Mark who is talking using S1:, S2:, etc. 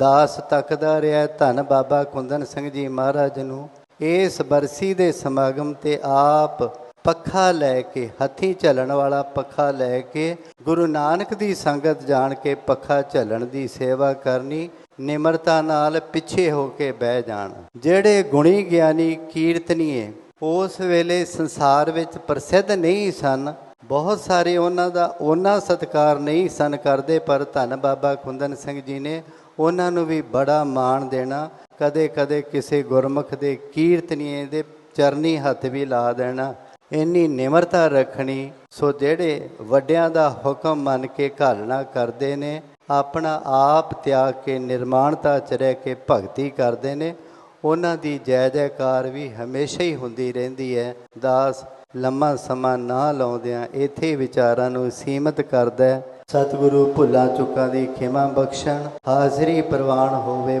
S1: ਦਾਸ ਤੱਕਦਾ ਰਿਹਾ ਧੰਨ ਬਾਬਾ ਕੁੰਦਨ ਸਿੰਘ ਜੀ ਮਹਾਰਾਜ ਨੂੰ। ਇਸ ਬਰਸੀ ਦੇ ਸਮਾਗਮ ਤੇ ਆਪ ਪੱਖਾ ਲੈ ਕੇ, ਹੱਥੀਂ ਝੱਲਣ ਵਾਲਾ ਪੱਖਾ ਲੈ ਕੇ, ਗੁਰੂ ਨਾਨਕ ਦੀ ਸੰਗਤ ਜਾਣ ਕੇ ਪੱਖਾ ਝੱਲਣ ਦੀ ਸੇਵਾ ਕਰਨੀ, ਨਿਮਰਤਾ ਨਾਲ ਪਿੱਛੇ ਹੋ ਕੇ ਬਹਿ ਜਾਣ। ਜਿਹੜੇ ਗੁਣੀ ਗਿਆਨੀ ਕੀਰਤਨੀਏ, ਉਸ ਵੇਲੇ ਸੰਸਾਰ ਵਿੱਚ ਪ੍ਰਸਿੱਧ ਨਹੀਂ ਸਨ। ਬਹੁਤ ਸਾਰੇ ਉਹਨਾਂ ਦਾ, ਉਹਨਾਂ ਸਤਿਕਾਰ ਨਹੀਂ ਸਨ ਕਰਦੇ, ਪਰ ਧੰਨ ਬਾਬਾ ਕੁੰਦਨ ਸਿੰਘ ਜੀ ਨੇ ਉਹਨਾਂ ਨੂੰ ਵੀ ਬੜਾ ਮਾਣ ਦੇਣਾ। ਕਦੇ ਕਦੇ ਕਿਸੇ ਗੁਰਮੁਖ ਦੇ ਕੀਰਤਨੀਏ ਦੇ ਚਰਨੀ ਹੱਥ ਵੀ ਲਾ ਦੇਣਾ। ਇੰਨੀ ਨਿਮਰਤਾ ਰੱਖਣੀ, ਸੋ ਜਿਹੜੇ ਵੱਡਿਆਂ ਦਾ ਹੁਕਮ ਮੰਨ ਕੇ ਘਾਲਣਾ ਕਰਦੇ ਨੇ, ਆਪਣਾ ਆਪ ਤਿਆਗ ਕੇ ਨਿਰਮਾਣਤਾ ਚ ਰਹਿ ਕੇ ਭਗਤੀ ਕਰਦੇ ਨੇ, ਉਹਨਾਂ ਦੀ ਜੈ ਜੈਕਾਰ ਵੀ ਹਮੇਸ਼ਾ ਹੀ ਹੁੰਦੀ ਰਹਿੰਦੀ ਹੈ। ਦਾਸ ਲੰਮਾ ਸਮਾਂ ਨਾ ਲਾਉਂਦਿਆਂ ਇੱਥੇ ਵਿਚਾਰਾਂ ਨੂੰ ਸੀਮਤ ਕਰਦਾ ਸਤਿਗੁਰੂ ਭੁੱਲਾਂ ਚੁੱਕਾਂ ਦੀ ਖਿਮਾ ਬਖਸ਼ਣ ਹਾਜ਼ਰੀ ਪ੍ਰਵਾਨ ਹੋਵੇ